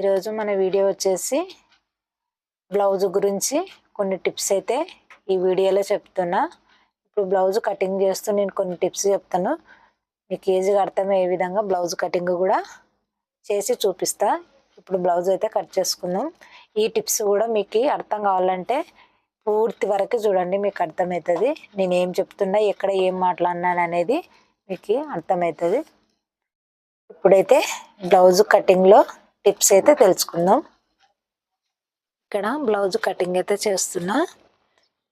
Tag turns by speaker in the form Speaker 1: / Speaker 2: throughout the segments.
Speaker 1: ఈరోజు మన వీడియో వచ్చేసి బ్లౌజ్ గురించి కొన్ని టిప్స్ అయితే ఈ వీడియోలో చెప్తున్నా. ఇప్పుడు బ్లౌజ్ కటింగ్ చేస్తూ నేను కొన్ని టిప్స్ చెప్తాను. మీకు ఈజీగా అర్థమయ్యే విధంగా బ్లౌజ్ కటింగ్ కూడా చేసి చూపిస్తా. ఇప్పుడు బ్లౌజ్ అయితే కట్ చేసుకుందాం. ఈ టిప్స్ కూడా మీకు అర్థం కావాలంటే పూర్తి వరకు చూడండి మీకు అర్థమవుతుంది. నేను ఏం చెప్తున్నా ఎక్కడ ఏం మాట్లాడినాను అనేది మీకు అర్థమవుతుంది. ఇప్పుడైతే బ్లౌజ్ కటింగ్లో టిప్స్ అయితే తెలుసుకుందాం. ఇక్కడ బ్లౌజ్ కటింగ్ అయితే చేస్తున్నా.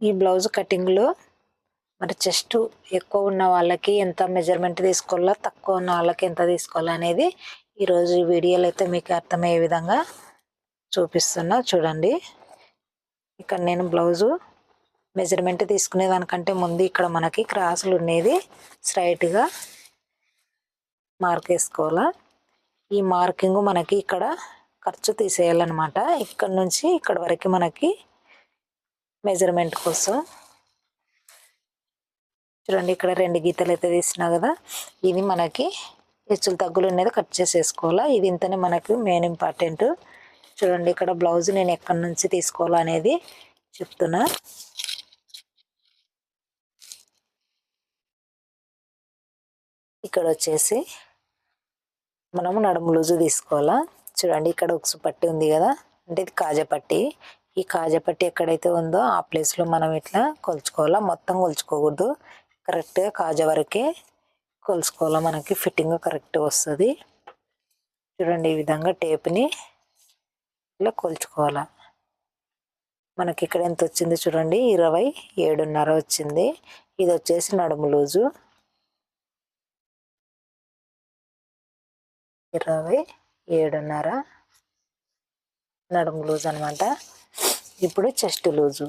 Speaker 1: ఈ బ్లౌజ్ కటింగ్లో మరి చెస్ట్ ఎక్కువ ఉన్న వాళ్ళకి ఎంత మెజర్మెంట్ తీసుకోవాలో తక్కువ ఉన్న వాళ్ళకి ఎంత తీసుకోవాలో అనేది ఈరోజు ఈ వీడియోలో అయితే మీకు అర్థమయ్యే విధంగా చూపిస్తున్నా. చూడండి. ఇక్కడ నేను బ్లౌజు మెజర్మెంట్ తీసుకునే దానికంటే ముందు ఇక్కడ మనకి క్రాసులు ఉండేది. స్ట్రైట్గా మార్క్ వేసుకోవాలా ఈ మార్కింగ్ మనకి ఇక్కడ ఖర్చు తీసేయాలన్నమాట. ఇక్కడ నుంచి ఇక్కడ వరకు మనకి మెజర్మెంట్ కోసం. చూడండి ఇక్కడ రెండు గీతలు అయితే తీసినా కదా. ఇది మనకి హెచ్చులు తగ్గులు అనేది కట్ చేసేసుకోవాలా? ఇది ఇంతనే మనకి మెయిన్ ఇంపార్టెంట్ చూడండి ఇక్కడ బ్లౌజ్ నేను ఎక్కడి నుంచి తీసుకోవాలా అనేది చెప్తున్నా. ఇక్కడ వచ్చేసి మనము నడుము లూజు తీసుకోవాలా? చూడండి ఇక్కడ ఉక్సు పట్టి ఉంది కదా? అంటే ఇది కాజపట్టి ఈ కాజపట్టి ఎక్కడైతే ఉందో ఆ ప్లేస్లో మనం ఇట్లా కొలుచుకోవాలా? మొత్తం కొలుచుకోకూడదు. కరెక్ట్గా కాజా వరకే కొలుచుకోవాలా? మనకి ఫిట్టింగ్ కరెక్ట్ వస్తుంది. చూడండి ఈ విధంగా టేప్ని ఇట్లా కొలుచుకోవాలా? మనకి ఇక్కడ ఎంత వచ్చింది చూడండి? ఇరవై ఏడున్నర వచ్చింది. ఇది వచ్చేసి నడుము లూజు. ఇరవై ఏడున్నర నడుము లూజ్ అనమాట ఇప్పుడు చెస్ట్ లూజు.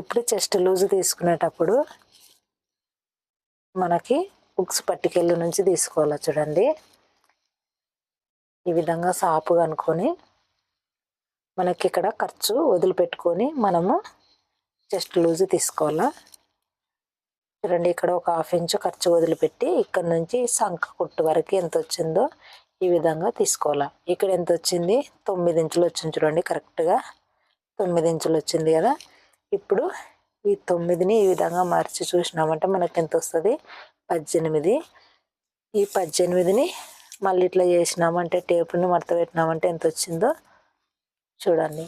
Speaker 1: ఇప్పుడు చెస్ట్ లూజు తీసుకునేటప్పుడు మనకి బుక్స్ పట్టికెళ్ళి నుంచి తీసుకోవాలి చూడండి. ఈ విధంగా సాపుగా అనుకొని మనకి ఇక్కడ ఖర్చు వదిలిపెట్టుకొని మనము చెస్ట్ లూజు తీసుకోవాలా. చూడండి ఇక్కడ ఒక హాఫ్ ఇంచు ఖర్చు వదిలిపెట్టి ఇక్కడ నుంచి సంఖ కుట్టు వరకు ఎంత వచ్చిందో ఈ విధంగా తీసుకోవాలి. ఇక్కడ ఎంత వచ్చింది? తొమ్మిది ఇంచులు వచ్చింది చూడండి కరెక్ట్గా తొమ్మిది ఇంచులు వచ్చింది కదా. ఇప్పుడు ఈ తొమ్మిదిని ఈ విధంగా మార్చి చూసినామంటే మనకి ఎంత వస్తుంది? పద్దెనిమిది. ఈ పద్దెనిమిదిని మళ్ళీ ఇట్లా చేసినామంటే టేపుని మడత పెట్టినామంటే ఎంత వచ్చిందో చూడండి.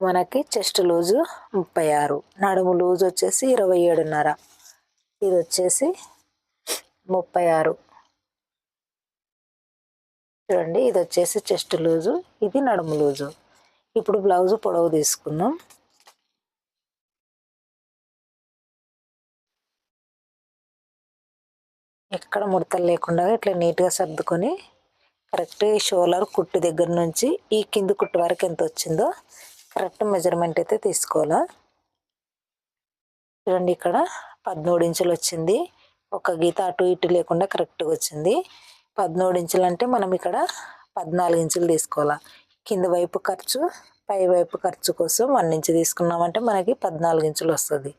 Speaker 1: మనకి చెస్ట్ లూజు ముప్పై ఆరు. నడుము లూజ్ వచ్చేసి ఇరవై ఏడున్నర. ఇది వచ్చేసి ముప్పై ఆరు. చూడండి ఇది వచ్చేసి చెస్ట్ లూజు ఇది నడుము లూజు. ఇప్పుడు బ్లౌజు పొడవు తీసుకుందాం. ఎక్కడ ముడతలు లేకుండా ఇట్లా నీట్గా సర్దుకొని కరెక్ట్ ఈ షోలర్ కుట్టు దగ్గర నుంచి ఈ కింది కుట్టు వరకు ఎంత వచ్చిందో కరెక్ట్ మెజర్మెంట్ అయితే తీసుకోవాలా? చూడండి ఇక్కడ పదమూడు ఇంచులు వచ్చింది. ఒక గీత అటు ఇటు లేకుండా కరెక్ట్గా వచ్చింది. పదమూడు ఇంచులు అంటే మనం ఇక్కడ పద్నాలుగు ఇంచులు తీసుకోవాలా? కింద వైపు ఖర్చు పై వైపు ఖర్చు కోసం వన్ ఇంచు తీసుకున్నామంటే మనకి పద్నాలుగు ఇంచులు వస్తుంది.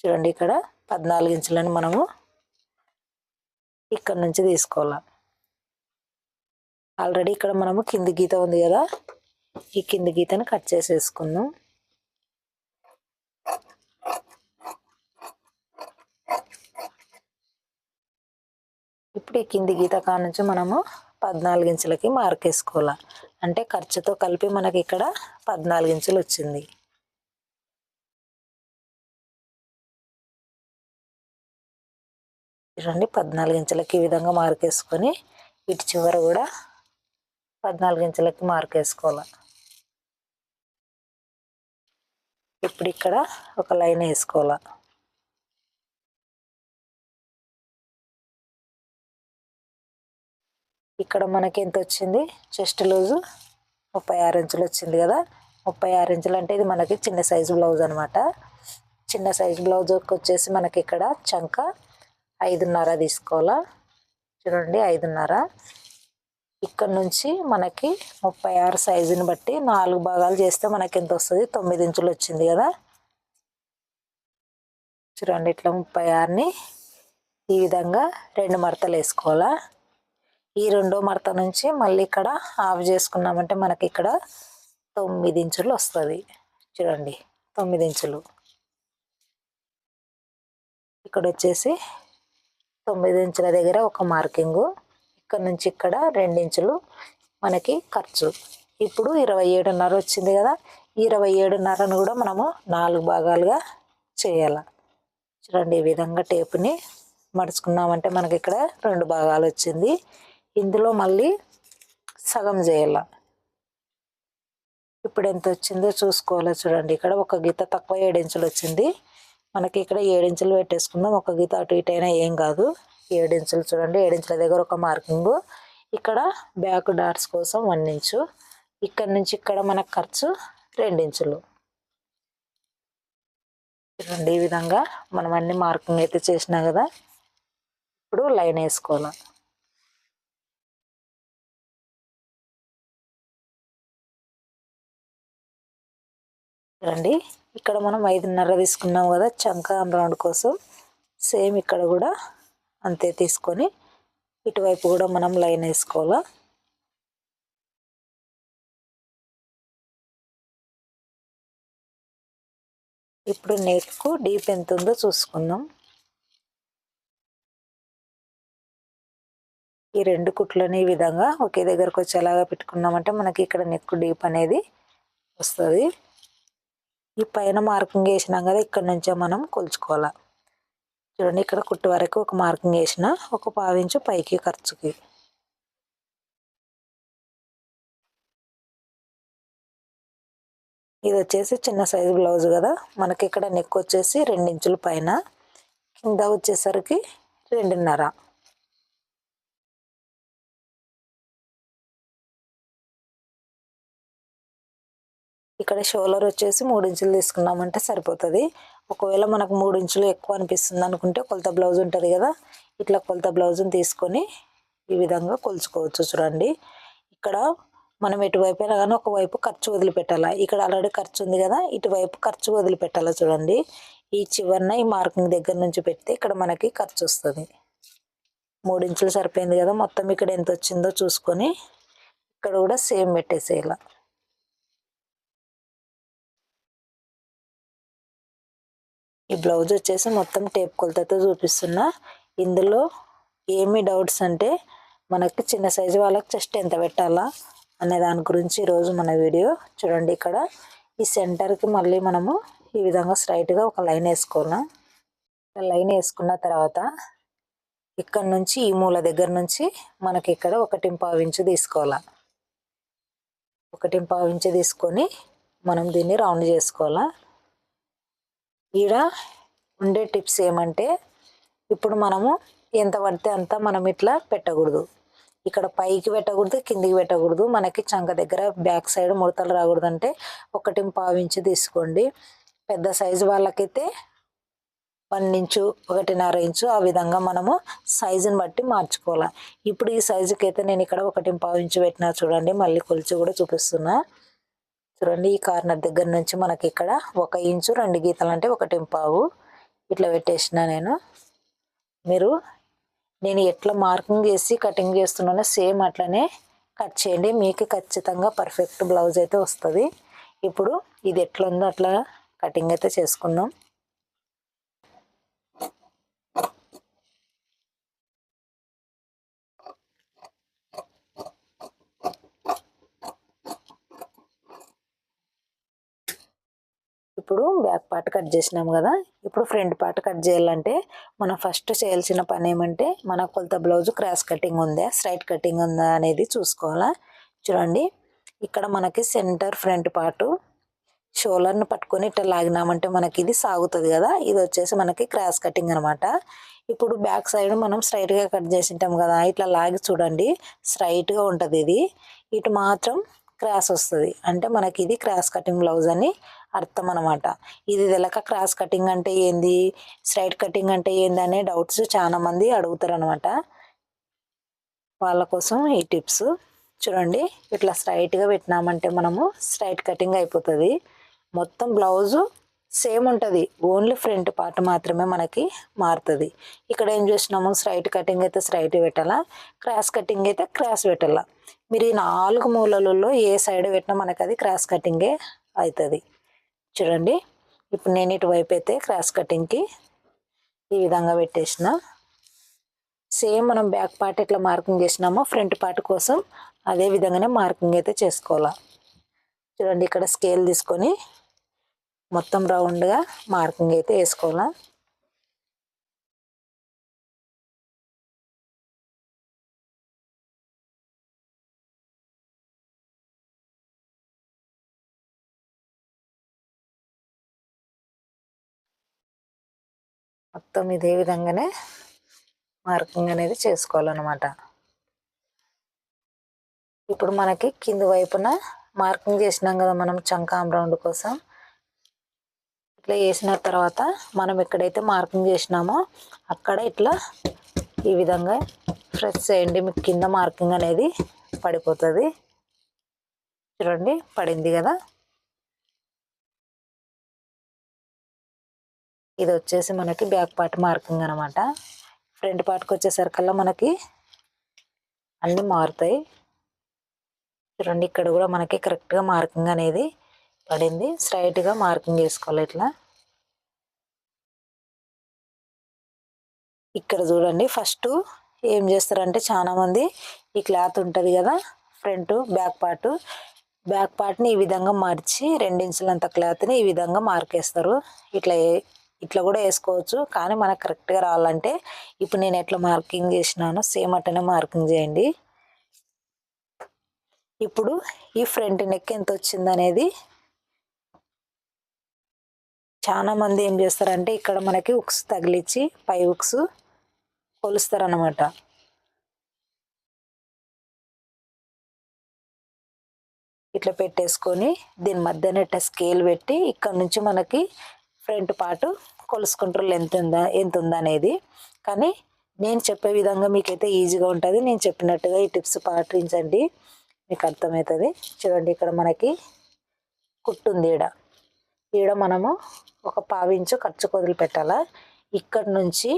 Speaker 1: చూడండి ఇక్కడ పద్నాలుగు ఇంచులని మనము ఇక్కడ నుంచి తీసుకోవాలా? ఆల్రెడీ ఇక్కడ మనము కింది గీత ఉంది కదా? ఈ కింది గీతను కట్ చేసేసుకుందాం. ఇప్పుడు ఈ కింది గీత కాడ నుంచి మనము పద్నాలుగు ఇంచులకి మార్క్ వేసుకోవాలి. అంటే ఖర్చుతో కలిపి మనకి ఇక్కడ పద్నాలుగు ఇంచులు వచ్చింది. చూడండి పద్నాలుగు ఇంచులకి ఈ విధంగా మార్క్ వేసుకొని ఇటు చివర కూడా పద్నాలుగు ఇంచులకి మార్క్ వేసుకోవాలి. ఇప్పుడు ఇక్కడ ఒక లైన్ వేసుకోవాలి? ఇక్కడ మనకి ఎంత వచ్చింది? చెస్ట్ లూజు ముప్పై ఆరు ఇంచులు వచ్చింది కదా. ముప్పై ఆరు ఇంచులు అంటే ఇది మనకి చిన్న సైజు బ్లౌజ్ అనమాట చిన్న సైజు బ్లౌజ్కి వచ్చేసి మనకి ఇక్కడ చంక ఐదున్నర తీసుకోవాలా? చూడండి ఐదున్నర. ఇక్కడ నుంచి మనకి ముప్పై ఆరు సైజుని బట్టి నాలుగు భాగాలు చేస్తే మనకి ఎంత వస్తుంది? తొమ్మిది ఇంచులు వచ్చింది కదా? చూడండి ఇట్లా ముప్పై ఆరుని ఈ విధంగా రెండు మడతలు వేసుకోవాలా? ఈ రెండో మడత నుంచి మళ్ళీ ఇక్కడ ఆఫ్ చేసుకున్నామంటే మనకి ఇక్కడ తొమ్మిది ఇంచులు వస్తుంది. చూడండి తొమ్మిది ఇంచులు. ఇక్కడ వచ్చేసి తొమ్మిది ఇంచుల దగ్గర ఒక మార్కింగు. ఇక్కడ నుంచి ఇక్కడ రెండించులు మనకి ఖర్చు. ఇప్పుడు ఇరవై ఏడున్నర వచ్చింది కదా ఇరవై ఏడున్నరను కూడా మనము నాలుగు భాగాలుగా చేయాలి. చూడండి ఈ విధంగా టేపుని మడుచుకున్నామంటే మనకి ఇక్కడ రెండు భాగాలు వచ్చింది. ఇందులో మళ్ళీ సగం చేయాల. ఇప్పుడు ఎంత వచ్చిందో చూసుకోవాలి చూడండి. ఇక్కడ ఒక గీత తక్కువ ఏడించులు వచ్చింది. మనకి ఇక్కడ ఏడించులు పెట్టేసుకుందాం. ఒక గీత అటు ఇటు అయినా ఏం కాదు. ఏడించులు చూడండి ఏడించుల దగ్గర ఒక మార్కింగ్. ఇక్కడ బ్యాక్ డాట్స్ కోసం వన్ ఇంచు. ఇక్కడ నుంచి ఇక్కడ మనకు ఖర్చు రెండించులు చూడండి ఈ విధంగా మనం అన్ని మార్కింగ్ అయితే చేసినాం కదా. ఇప్పుడు లైన్ వేసుకోవాలి. చూడండి ఇక్కడ మనం ఐదున్నర తీసుకున్నాం కదా చంక రౌండ్ కోసం. సేమ్ ఇక్కడ కూడా అంతే తీసుకొని ఇటువైపు కూడా మనం లైన్ వేసుకోవాలా? ఇప్పుడు నెక్కు డీప్ ఎంత ఉందో చూసుకుందాం. ఈ రెండు కుట్లని ఈ విధంగా ఒకే దగ్గరకు వచ్చేలాగా పెట్టుకున్నామంటే మనకి ఇక్కడ నెక్ డీప్ అనేది వస్తుంది. ఈ పైన మార్కింగ్ వేసినాం కదా ఇక్కడ నుంచే మనం కొలుచుకోవాలి? చూడండి ఇక్కడ కుట్టు వరకు ఒక మార్కింగ్ వేసిన ఒక పావించు పైకి ఖర్చుకి. ఇది వచ్చేసి చిన్న సైజు బ్లౌజ్ కదా. మనకి ఇక్కడ నెక్ వచ్చేసి రెండించుల పైన కింద వచ్చేసరికి రెండున్నర. ఇక్కడ షోలర్ వచ్చేసి మూడు ఇంచులు తీసుకున్నామంటే సరిపోతుంది. ఒకవేళ మనకు మూడు ఇంచులు ఎక్కువ అనిపిస్తుంది అనుకుంటే కొలత బ్లౌజ్ ఉంటుంది కదా ఇట్లా కొలత బ్లౌజ్ని తీసుకొని ఈ విధంగా కొలుచుకోవచ్చు చూడండి. ఇక్కడ మనం ఎటువైపు అయినా కానీ ఒకవైపు ఖర్చు వదిలిపెట్టాలా. ఇక్కడ ఆల్రెడీ ఖర్చు ఉంది కదా ఇటువైపు ఖర్చు వదిలిపెట్టాలా చూడండి. ఈ చివరిన ఈ మార్కింగ్ దగ్గర నుంచి పెడితే ఇక్కడ మనకి ఖర్చు వస్తుంది. మూడు ఇంచులు సరిపోయింది కదా మొత్తం ఇక్కడ ఎంత వచ్చిందో చూసుకొని ఇక్కడ కూడా సేమ్ పెట్టేసేలా ఈ బ్లౌజ్ వచ్చేసి మొత్తం టేప్ కొలతతో చూపిస్తున్నా. ఇందులో ఏమి డౌట్స్ అంటే మనకి చిన్న సైజు వాళ్ళకి చెస్ట్ ఎంత పెట్టాలా అనే దాని గురించి ఈరోజు మన వీడియో చూడండి ఇక్కడ. ఈ సెంటర్కి మళ్ళీ మనము ఈ విధంగా స్ట్రైట్గా ఒక లైన్ వేసుకోవాలి లైన్ వేసుకున్న తర్వాత ఇక్కడ నుంచి ఈ మూల దగ్గర నుంచి మనకి ఇక్కడ ఒకటి ఇంచు తీసుకోవాలి. ఒకటి ఇంచు తీసుకొని మనం దీన్ని రౌండ్ చేసుకోవాలా. ఈడ ఉండే టిప్స్ ఏమంటే ఇప్పుడు మనము ఎంత పడితే అంత మనం ఇట్లా పెట్టకూడదు. ఇక్కడ పైకి పెట్టకూడదు కిందికి పెట్టకూడదు. మనకి చంక దగ్గర బ్యాక్ సైడ్ ముడతలు రాకూడదు అంటే ఒకటి పావించి తీసుకోండి. పెద్ద సైజు వాళ్ళకైతే వన్ ఇంచు ఒకటిన్నర ఇంచు ఆ విధంగా మనము సైజుని బట్టి మార్చుకోవాలి. ఇప్పుడు ఈ సైజుకి అయితే నేను ఇక్కడ ఒకటి పావు ఇంచు పెట్టినా చూడండి మళ్ళీ కొలిచి కూడా చూపిస్తున్నా. చూడండి ఈ కార్నర్ దగ్గర నుంచి మనకి ఇక్కడ ఒక ఇంచు రెండు గీతలు అంటే ఒకటి పావు. ఇట్లా పెట్టేసిన నేను. మీరు నేను ఎట్లా మార్కింగ్ చేసి కటింగ్ చేస్తున్నానో సేమ్ అట్లనే కట్ చేయండి. మీకు ఖచ్చితంగా పర్ఫెక్ట్ బ్లౌజ్ అయితే వస్తుంది. ఇప్పుడు ఇది ఎట్లా ఉందో అట్లా కటింగ్ అయితే చేసుకుందాం. ఇప్పుడు బ్యాక్ పార్ట్ కట్ చేసినాం కదా. ఇప్పుడు ఫ్రంట్ పార్ట్ కట్ చేయాలంటే మనం ఫస్ట్ చేయాల్సిన పని ఏమంటే మన కొలత బ్లౌజ్ క్రాస్ కటింగ్ ఉందా స్ట్రైట్ కటింగ్ ఉందా అనేది చూసుకోవాలా. చూడండి ఇక్కడ మనకి సెంటర్ ఫ్రంట్ పార్టు షోలర్ని పట్టుకొని ఇట్లా లాగినామంటే మనకి ఇది సాగుతుంది కదా. ఇది వచ్చేసి మనకి క్రాస్ కటింగ్ అనమాట ఇప్పుడు బ్యాక్ సైడ్ మనం స్ట్రైట్గా కట్ చేసి ఉంటాం కదా. ఇట్లా లాగి చూడండి స్ట్రైట్గా ఉంటుంది ఇది. ఇటు మాత్రం క్రాస్ వస్తుంది. అంటే మనకి ఇది క్రాస్ కటింగ్ బ్లౌజ్ అని అర్థం అనమాట ఇది తెలక క్రాస్ కటింగ్ అంటే ఏంది? స్ట్రైట్ కటింగ్ అంటే ఏంది? అనే డౌట్స్ చాలా మంది అడుగుతారు అనమాట వాళ్ళ కోసం ఈ టిప్స్. చూడండి ఇట్లా స్ట్రైట్గా పెట్టినామంటే మనము స్ట్రైట్ కటింగ్ అయిపోతుంది. మొత్తం బ్లౌజు సేమ్ ఉంటుంది. ఓన్లీ ఫ్రంట్ పార్ట్ మాత్రమే మనకి మారుతుంది. ఇక్కడ ఏం చేసినాము? స్ట్రైట్ కటింగ్ అయితే స్ట్రైట్ పెట్టాలా? క్రాస్ కటింగ్ అయితే క్రాస్ పెట్టాలా? మీరు ఈ నాలుగు మూలలలో ఏ సైడ్ పెట్టినా మనకి అది క్రాస్ కటింగే అవుతుంది చూడండి. ఇప్పుడు నేను ఇటువైపు అయితే క్రాస్ కటింగ్కి ఈ విధంగా పెట్టేసిన. సేమ్ మనం బ్యాక్ పార్ట్ ఎట్లా మార్కింగ్ చేసినామో ఫ్రంట్ పార్ట్ కోసం అదే విధంగానే మార్కింగ్ అయితే చేసుకోవాలా. చూడండి ఇక్కడ స్కేల్ తీసుకొని మొత్తం రౌండ్గా మార్కింగ్ అయితే వేసుకోవాలా. మొత్తం ఇదే విధంగానే మార్కింగ్ అనేది చేసుకోవాలన్నమాట. ఇప్పుడు మనకి కింది వైపున మార్కింగ్ చేసినాం కదా మనం చంకాం రౌండ్ కోసం. ఇట్లా వేసిన తర్వాత మనం ఎక్కడైతే మార్కింగ్ చేసినామో అక్కడ ఇట్లా ఈ విధంగా ప్రెస్ చేయండి మీకు కింద మార్కింగ్ అనేది పడిపోతుంది. చూడండి పడింది కదా. ఇది వచ్చేసి మనకి బ్యాక్ పార్ట్ మార్కింగ్ అనమాట ఫ్రంట్ పార్ట్కి వచ్చేసరికల్లా మనకి అన్నీ మారుతాయి. చూడండి ఇక్కడ కూడా మనకి కరెక్ట్గా మార్కింగ్ అనేది పడింది. స్ట్రైట్గా మార్కింగ్ వేసుకోవాలి ఇట్లా. ఇక్కడ చూడండి ఫస్ట్ ఏం చేస్తారంటే చాలామంది ఈ క్లాత్ ఉంటుంది కదా ఫ్రంట్ బ్యాక్ పార్ట్. బ్యాక్ పార్ట్ని ఈ విధంగా మార్చి రెండించులంత క్లాత్ని ఈ విధంగా మార్కేస్తారు. ఇట్లా ఇట్లా కూడా వేసుకోవచ్చు. కానీ మనకు కరెక్ట్గా రావాలంటే ఇప్పుడు నేను ఎట్లా మార్కింగ్ చేసినానో సేమ్ అట్టనే మార్కింగ్ చేయండి. ఇప్పుడు ఈ ఫ్రంట్ నెక్ ఎంత వచ్చింది అనేది చాలా మంది ఏం చేస్తారంటే ఇక్కడ మనకి ఉక్స్ తగిలిచ్చి పై ఉక్స్ కొలుస్తారనమాట ఇట్లా పెట్టేసుకొని దీని మధ్యన స్కేల్ పెట్టి ఇక్కడ నుంచి మనకి ఫ్రంట్ పార్ట్ కొలుసుకుంటారు లెంత్ ఉందా ఎంత ఉందా అనేది కానీ నేను చెప్పే విధంగా మీకైతే ఈజీగా ఉంటుంది. నేను చెప్పినట్టుగా ఈ టిప్స్ పాటించండి. మీకు అర్థమవుతుంది. చూడండి ఇక్కడ మనకి కుట్టుంది ఈడ. ఈడ మనము ఒక పావించు ఖర్చు కొదిలి పెట్టాలా ఇక్కడ నుంచి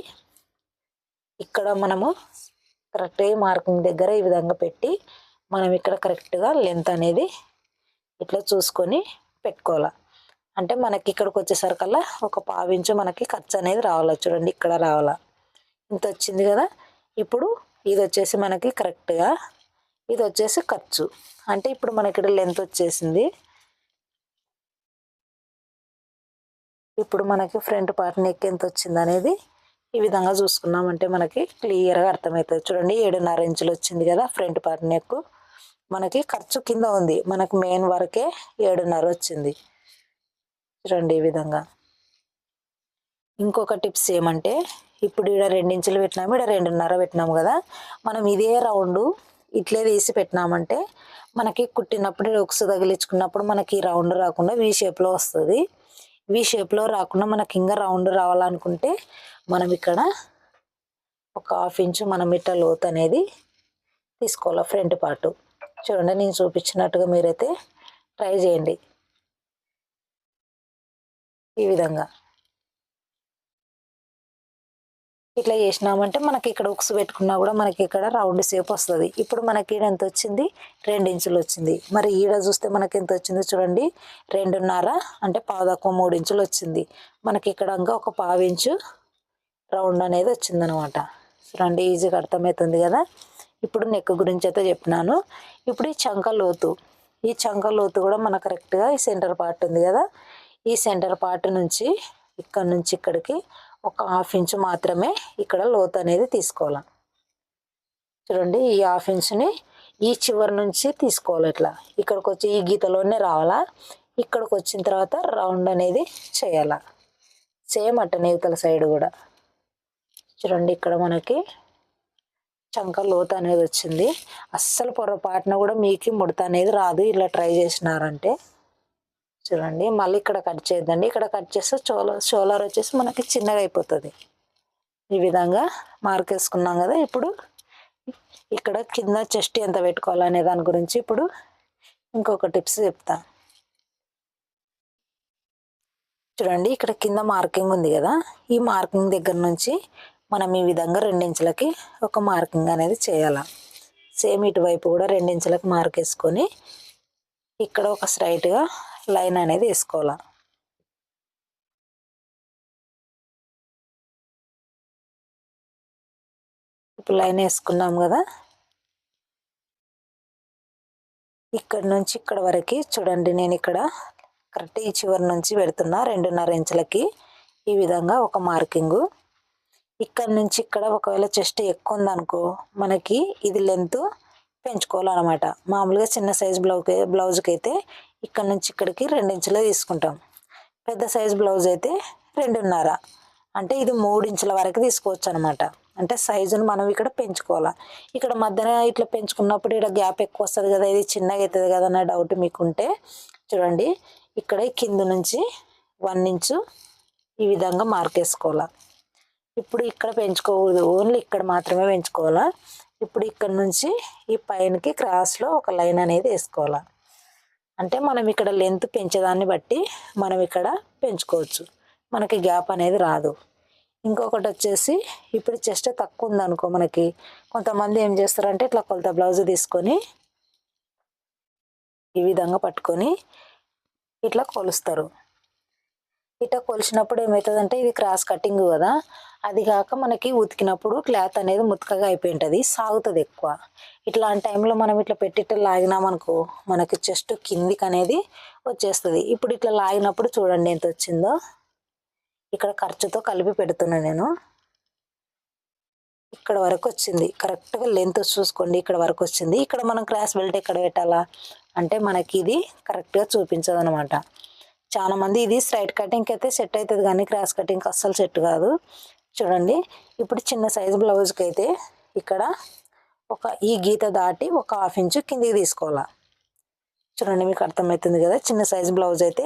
Speaker 1: ఇక్కడ మనము కరెక్ట్గా మార్కింగ్ దగ్గర ఈ విధంగా పెట్టి మనం ఇక్కడ కరెక్ట్గా లెంత్ అనేది ఇట్లా చూసుకొని పెట్టుకోవాలి. అంటే మనకి ఇక్కడికి వచ్చేసరికల్లా ఒక పావించు మనకి ఖర్చు అనేది రావాలి చూడండి ఇక్కడ రావాలా. ఇంత వచ్చింది కదా ఇప్పుడు ఇది వచ్చేసి మనకి కరెక్ట్గా ఇది వచ్చేసి ఖర్చు. అంటే ఇప్పుడు మనకి ఇక్కడ లెంత్ వచ్చేసింది. ఇప్పుడు మనకి ఫ్రంట్ పార్ట్ నెక్ ఎంత వచ్చింది అనేది ఈ విధంగా చూసుకున్నామంటే మనకి క్లియర్గా అర్థమవుతుంది. చూడండి ఏడున్నర ఇంచులు వచ్చింది కదా ఫ్రంట్ పార్ట్ నెక్ మనకి ఖర్చు కింద ఉంది. మనకు మెయిన్ వరకే ఏడున్నర వచ్చింది. చూడండి ఈ విధంగా. ఇంకొక టిప్స్ ఏమంటే ఇప్పుడు ఇక్కడ రెండించులు పెట్టినాము ఇక్కడ రెండున్నర పెట్టినాము కదా మనం ఇదే రౌండ్ ఇట్లే తీసి పెట్టినామంటే మనకి కుట్టినప్పుడు ఉక్సు తగిలించుకున్నప్పుడు మనకి రౌండ్ రాకుండా వీ షేప్లో వస్తుంది. వీ షేప్లో రాకుండా మనకి ఇంకా రౌండ్ రావాలనుకుంటే మనం ఇక్కడ ఒక హాఫ్ ఇంచు మనం ఇట్లా లోత్ అనేది తీసుకోవాలి ఫ్రంట్ పార్ట్. చూడండి నేను చూపించినట్టుగా మీరైతే ట్రై చేయండి. ఈ విధంగా. ఇట్లా చేసినామంటే మనకి ఇక్కడ ఉక్స్ పెట్టుకున్నా కూడా మనకి ఇక్కడ రౌండ్ షేప్ వస్తుంది. ఇప్పుడు మనకి ఈడ ఎంత వచ్చింది? రెండు ఇంచులు వచ్చింది. మరి ఈడ చూస్తే మనకి ఎంత వచ్చిందో చూడండి. రెండున్నర అంటే పాదకు మూడు ఇంచులు వచ్చింది. మనకి ఇక్కడ ఇంకా ఒక పావు ఇంచు రౌండ్ అనేది వచ్చిందనమాట. చూడండి ఈజీగా అర్థమవుతుంది కదా? ఇప్పుడు నెక్ గురించి అయితే చెప్పినాను. ఇప్పుడు ఈ చంక లోతు. ఈ చంక లోతు కూడా మన కరెక్ట్గా ఈ సెంటర్ పార్ట్ ఉంది కదా? ఈ సెంటర్ పార్ట్ నుంచి ఇక్కడ నుంచి ఇక్కడికి ఒక హాఫ్ ఇంచు మాత్రమే ఇక్కడ లోతు అనేది తీసుకోవాలి. చూడండి ఈ హాఫ్ ఇంచుని ఈ చివరి నుంచి తీసుకోవాలి ఇట్లా. ఇక్కడికి వచ్చి ఈ గీతలోనే రావాలా. ఇక్కడికి వచ్చిన తర్వాత రౌండ్ అనేది చేయాల. సేమ్ అట్ట నేతల సైడ్ కూడా. చూడండి ఇక్కడ మనకి చంక లోతు అనేది వచ్చింది. అస్సలు పొరపాటున కూడా మీకు ముడత అనేది రాదు. ఇలా ట్రై చేసినారంటే చూడండి మళ్ళీ ఇక్కడ కట్ చేద్దండి. ఇక్కడ కట్ చేస్తే చోల షోలర్ వచ్చేసి మనకి చిన్నగా అయిపోతుంది. ఈ విధంగా మార్క్ వేసుకున్నాం కదా ఇప్పుడు. ఇక్కడ కింద చెస్ట్ ఎంత పెట్టుకోవాలనే దాని గురించి ఇప్పుడు ఇంకొక టిప్స్ చెప్తా. చూడండి ఇక్కడ కింద మార్కింగ్ ఉంది కదా. ఈ మార్కింగ్ దగ్గర నుంచి మనం ఈ విధంగా రెండించులకి ఒక మార్కింగ్ అనేది చేయాలి. సేమ్ ఇటువైపు కూడా రెండించులకు మార్క్ వేసుకొని ఇక్కడ ఒక స్ట్రైట్గా లైన్ అనేది వేసుకోవాలి? ఇప్పుడు లైన్ వేసుకున్నాం కదా? ఇక్కడ నుంచి ఇక్కడ వరకు చూడండి నేను ఇక్కడ కరెక్ట్ ఈ చివరి నుంచి పెడుతున్నా రెండున్నర ఇంచులకి. ఈ విధంగా ఒక మార్కింగు. ఇక్కడ నుంచి ఇక్కడ ఒకవేళ చెస్ట్ ఎక్కువ ఉందనుకో మనకి ఇది లెంత్ పెంచుకోవాలన్నమాట. మామూలుగా చిన్న సైజ్ బ్లౌజ్ బ్లౌజ్కి అయితే ఇక్కడ నుంచి ఇక్కడికి రెండించులో తీసుకుంటాం. పెద్ద సైజ్ బ్లౌజ్ అయితే రెండున్నర. అంటే ఇది మూడు ఇంచుల వరకు తీసుకోవచ్చు అనమాట అంటే సైజును మనం ఇక్కడ పెంచుకోవాలి. ఇక్కడ మధ్యన ఇట్లా పెంచుకున్నప్పుడు ఇక్కడ గ్యాప్ ఎక్కువ వస్తుంది కదా ఇది చిన్నగా అవుతుంది కదా అనే డౌట్ మీకుంటే చూడండి. ఇక్కడ కింద నుంచి వన్ ఇంచు ఈ విధంగా మార్కేసుకోవాలా ఇప్పుడు ఇక్కడ పెంచుకోకూడదు. ఓన్లీ ఇక్కడ మాత్రమే పెంచుకోవాలా. ఇప్పుడు ఇక్కడ నుంచి ఈ పైనకి క్రాస్లో ఒక లైన్ అనేది వేసుకోవాలి. అంటే మనం ఇక్కడ లెంత్ పెంచేదాన్ని బట్టి మనం ఇక్కడ పెంచుకోవచ్చు. మనకి గ్యాప్ అనేది రాదు. ఇంకొకటి వచ్చేసి ఇప్పుడు చెస్ట్ తక్కువ ఉందనుకో మనకి కొంతమంది ఏం చేస్తారంటే ఇట్లా కొలత బ్లౌజ్ తీసుకొని ఈ విధంగా పట్టుకొని ఇట్లా కొలుస్తారు. ఇట్లా కొలిచినప్పుడు ఏమవుతుందంటే ఇది క్రాస్ కటింగ్ కదా అది కాక మనకి ఉతికినప్పుడు క్లాత్ అనేది ముతకగా అయిపోయి ఉంటుంది సాగుతుంది ఎక్కువ. ఇట్లాంటి టైంలో మనం ఇట్లా పెట్టి ఇట్లా లాగినామనుకో మనకి చెస్ట్ కిందికి అనేది వచ్చేస్తుంది. ఇప్పుడు ఇట్లా లాగినప్పుడు చూడండి ఎంత వచ్చిందో. ఇక్కడ ఖర్చుతో కలిపి పెడుతున్నా నేను. ఇక్కడ వరకు వచ్చింది. కరెక్ట్గా లెంత్ చూసుకోండి ఇక్కడ వరకు వచ్చింది. ఇక్కడ మనం క్రాస్ బెల్ట్ ఎక్కడ పెట్టాలా? అంటే మనకి ఇది కరెక్ట్గా చూపించదు అనమాట చాలా మంది ఇది స్ట్రైట్ కటింగ్కి అయితే సెట్ అవుతుంది కానీ క్రాస్ కటింగ్కి అస్సలు సెట్ కాదు. చూడండి ఇప్పుడు చిన్న సైజు బ్లౌజ్కి అయితే ఇక్కడ ఒక ఈ గీత దాటి ఒక హాఫ్ ఇంచు కిందికి తీసుకోవాలి. చూడండి మీకు అర్థమవుతుంది కదా చిన్న సైజ్ బ్లౌజ్ అయితే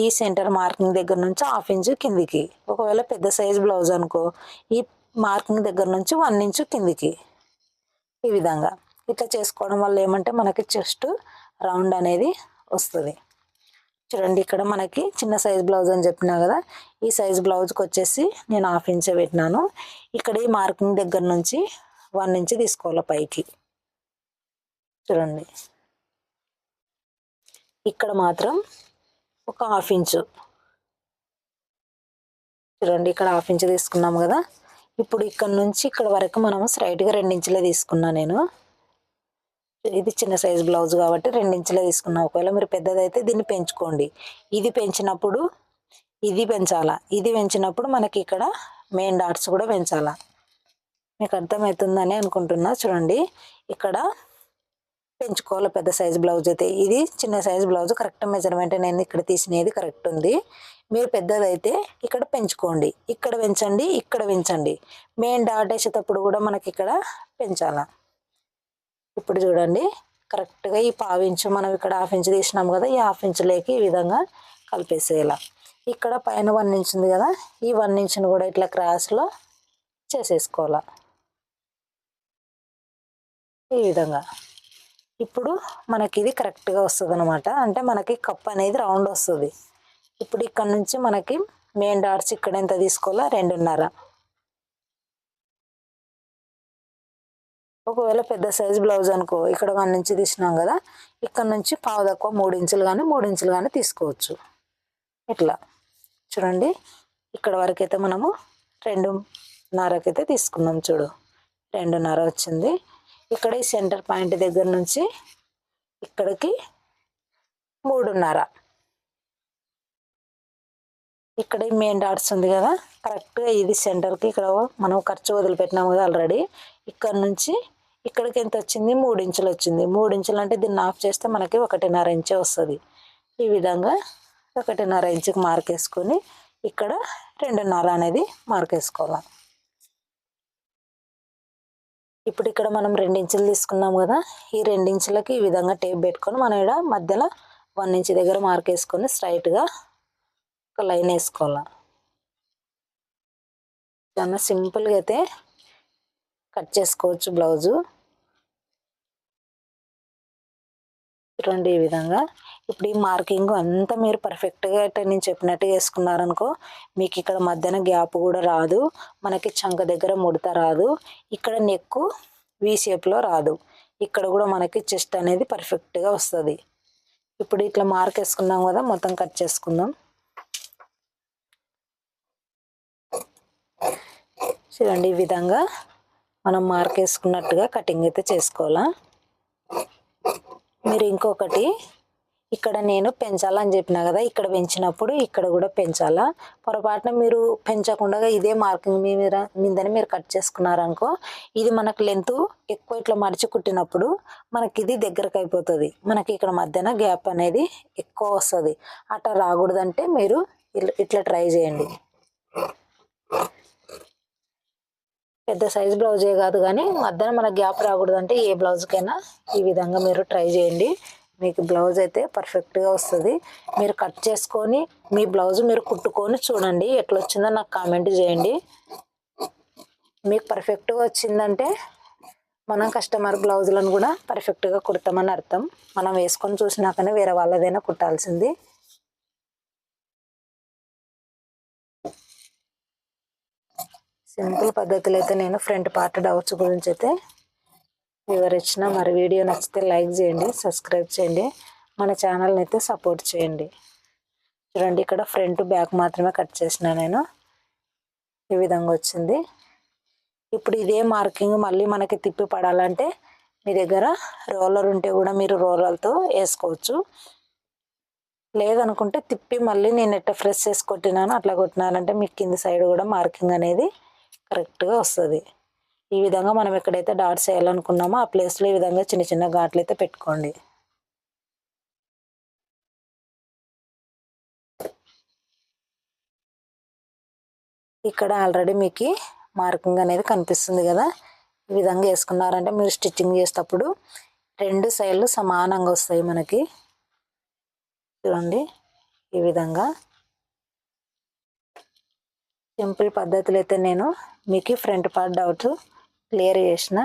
Speaker 1: ఈ సెంటర్ మార్కింగ్ దగ్గర నుంచి హాఫ్ ఇంచు కిందికి. ఒకవేళ పెద్ద సైజ్ బ్లౌజ్ అనుకో ఈ మార్కింగ్ దగ్గర నుంచి వన్ ఇంచు కిందికి. ఈ విధంగా. ఇట్లా చేసుకోవడం వల్ల ఏమంటే మనకి చెస్ట్ రౌండ్ అనేది వస్తుంది. చూడండి ఇక్కడ మనకి చిన్న సైజ్ బ్లౌజ్ అని చెప్పినా కదా ఈ సైజ్ బ్లౌజ్కి వచ్చేసి నేను హాఫ్ ఇంచే పెట్టినాను. ఇక్కడ ఈ మార్కింగ్ దగ్గర నుంచి వన్ ఇంచ్ తీసుకోవాలి పైకి. చూడండి. ఇక్కడ మాత్రం ఒక హాఫ్ ఇంచు. చూడండి ఇక్కడ హాఫ్ ఇంచ్ తీసుకున్నాము కదా. ఇప్పుడు ఇక్కడ నుంచి ఇక్కడ వరకు మనం స్ట్రైట్గా రెండించులే తీసుకున్నా నేను. ఇది చిన్న సైజ్ బ్లౌజ్ కాబట్టి రెండించులే తీసుకున్నాం. ఒకవేళ మీరు పెద్దదైతే దీన్ని పెంచుకోండి. ఇది పెంచినప్పుడు ఇది పెంచాలా? ఇది పెంచినప్పుడు మనకి ఇక్కడ మెయిన్ డాట్స్ కూడా పెంచాలా? మీకు అర్థమవుతుందని అనుకుంటున్నా. చూడండి. ఇక్కడ పెంచుకోవాలి పెద్ద సైజ్ బ్లౌజ్ అయితే? ఇది చిన్న సైజ్ బ్లౌజ్. కరెక్ట్ మెజర్మెంట్ నేను ఇక్కడ తీసినది కరెక్ట్ ఉంది. మీరు పెద్దదైతే ఇక్కడ పెంచుకోండి. ఇక్కడ పెంచండి ఇక్కడ పెంచండి. మెయిన్ డాట్ వేసేటప్పుడు కూడా మనకి ఇక్కడ పెంచాలా? ఇప్పుడు చూడండి కరెక్ట్గా ఈ పావు ఇంచు మనం ఇక్కడ హాఫ్ ఇంచు తీసినాం కదా ఈ హాఫ్ ఇంచులోకి ఈ విధంగా కలిపేసేయాల. ఇక్కడ పైన వన్ ఇంచ్ ఉంది కదా ఈ వన్ ఇంచును కూడా ఇట్లా క్రాస్లో చేసేసుకోవాలా. ఈ విధంగా. ఇప్పుడు మనకి ఇది కరెక్ట్గా వస్తుంది అనమాట అంటే మనకి కప్ అనేది రౌండ్ వస్తుంది. ఇప్పుడు ఇక్కడ నుంచి మనకి మెయిన్ డాట్స్ ఇక్కడ ఎంత తీసుకోవాలో? రెండున్నర. ఒకవేళ పెద్ద సైజ్ బ్లౌజ్ అనుకో ఇక్కడ వన్ నుంచి తీసినాం కదా ఇక్కడ నుంచి పావు తక్కువ మూడు ఇంచులు కానీ మూడు ఇంచులు కానీ తీసుకోవచ్చు. ఇట్లా. చూడండి ఇక్కడ వరకు అయితే మనము రెండున్నరకైతే తీసుకున్నాం చూడు. రెండున్నర వచ్చింది. ఇక్కడ ఈ సెంటర్ పాయింట్ దగ్గర నుంచి ఇక్కడికి మూడున్నర ఇక్కడ ఈ మెయిన్ డాట్స్ ఉంది కదా కరెక్ట్గా ఇది సెంటర్కి ఇక్కడ మనం ఖర్చు వదిలిపెట్టినాము కదా ఆల్రెడీ. ఇక్కడ నుంచి ఇక్కడికి ఎంత వచ్చింది? మూడు ఇంచులు వచ్చింది. మూడు ఇంచులు అంటే దీన్ని ఆఫ్ చేస్తే మనకి ఒకటిన్నర ఇంచే వస్తుంది. ఈ విధంగా ఒకటిన్నర ఇంచుకి మార్క్ వేసుకొని ఇక్కడ రెండున్నర అనేది మార్క్ వేసుకోవాలి. ఇప్పుడు ఇక్కడ మనం రెండించులు తీసుకున్నాం కదా. ఈ రెండించులకి ఈ విధంగా టేప్ పెట్టుకొని మనం ఇక్కడ మధ్యలో వన్ ఇంచ్ దగ్గర మార్క్ వేసుకొని స్ట్రైట్గా ఒక లైన్ వేసుకోవాలి. చాలా సింపుల్గా అయితే కట్ చేసుకోవచ్చు బ్లౌజు. చూడండి ఈ విధంగా. ఇప్పుడు ఈ మార్కింగ్ అంతా మీరు పర్ఫెక్ట్గా ఇట్లా నేను చెప్పినట్టు వేసుకున్నారనుకో మీకు ఇక్కడ మధ్యన గ్యాప్ కూడా రాదు. మనకి చంక దగ్గర ముడత రాదు. ఇక్కడ నెక్కు వి షేప్లో రాదు. ఇక్కడ కూడా మనకి చెస్ట్ అనేది పర్ఫెక్ట్గా వస్తుంది. ఇప్పుడు ఇట్లా మార్క్ వేసుకున్నాం కదా మొత్తం కట్ చేసుకుందాం. చూడండి ఈ విధంగా. మనం మార్క్ వేసుకున్నట్టుగా కటింగ్ అయితే చేసుకోవాలా? మీరు ఇంకొకటి ఇక్కడ నేను పెంచాలని చెప్పిన కదా ఇక్కడ పెంచినప్పుడు ఇక్కడ కూడా పెంచాలా? పొరపాటున మీరు పెంచకుండా ఇదే మార్కింగ్ మీద మీదని మీరు కట్ చేసుకున్నారనుకో ఇది మనకు లెంత్ ఎక్కువ ఇట్లా మడిచి కుట్టినప్పుడు మనకి ఇది దగ్గరకు అయిపోతుంది. మనకి ఇక్కడ మధ్యన గ్యాప్ అనేది ఎక్కువ వస్తుంది. అట్లా రాకూడదంటే మీరు ఇట్లా- ఇట్లా ట్రై చేయండి. పెద్ద సైజ్ బ్లౌజే కాదు కానీ మధ్యన మన గ్యాప్ రాకూడదంటే ఏ బ్లౌజ్కైనా ఈ విధంగా మీరు ట్రై చేయండి. మీకు బ్లౌజ్ అయితే పర్ఫెక్ట్గా వస్తుంది. మీరు కట్ చేసుకొని మీ బ్లౌజ్ మీరు కుట్టుకొని చూడండి. ఎట్లా వచ్చిందో నాకు కామెంట్ చేయండి. మీకు పర్ఫెక్ట్గా వచ్చిందంటే మనం కస్టమర్ బ్లౌజులను కూడా పర్ఫెక్ట్గా కుడతామని అర్థం. మనం వేసుకొని చూసినాకనే వేరే వాళ్ళదైనా కుట్టాల్సింది. సింపుల్ పద్ధతిలో అయితే నేను ఫ్రంట్ పార్ట్ డౌట్స్ గురించి అయితే వివరించిన. మరి వీడియో నచ్చితే లైక్ చేయండి సబ్స్క్రైబ్ చేయండి మన ఛానల్ని అయితే సపోర్ట్ చేయండి. చూడండి ఇక్కడ ఫ్రంట్ బ్యాక్ మాత్రమే కట్ చేసిన నేను. ఈ విధంగా వచ్చింది. ఇప్పుడు ఇదే మార్కింగ్ మళ్ళీ మనకి తిప్పి పడాలంటే మీ దగ్గర రోలర్ ఉంటే కూడా మీరు రోలర్తో వేసుకోవచ్చు. లేదనుకుంటే తిప్పి మళ్ళీ నేను ఎట్లా ఫ్రెష్ చేసి కొట్టినాను అట్లా కొట్టినానంటే మీకు కింది సైడ్ కూడా మార్కింగ్ అనేది కరెక్ట్గా వస్తుంది. ఈ విధంగా మనం ఎక్కడైతే డాట్స్ వేయాలనుకున్నామో ఆ ప్లేస్లో ఈ విధంగా చిన్న చిన్న ఘాట్లు అయితే పెట్టుకోండి. ఇక్కడ ఆల్రెడీ మీకు మార్కింగ్ అనేది కనిపిస్తుంది కదా? ఈ విధంగా వేసుకున్నారంటే మీరు స్టిచ్చింగ్ చేసేటప్పుడు రెండు సైడ్లు సమానంగా వస్తాయి మనకి. చూడండి ఈ విధంగా. సింపుల్ పద్ధతులు అయితే నేను మీకు ఫ్రంట్ పార్ట్ డౌట్ క్లియర్ చేసిన.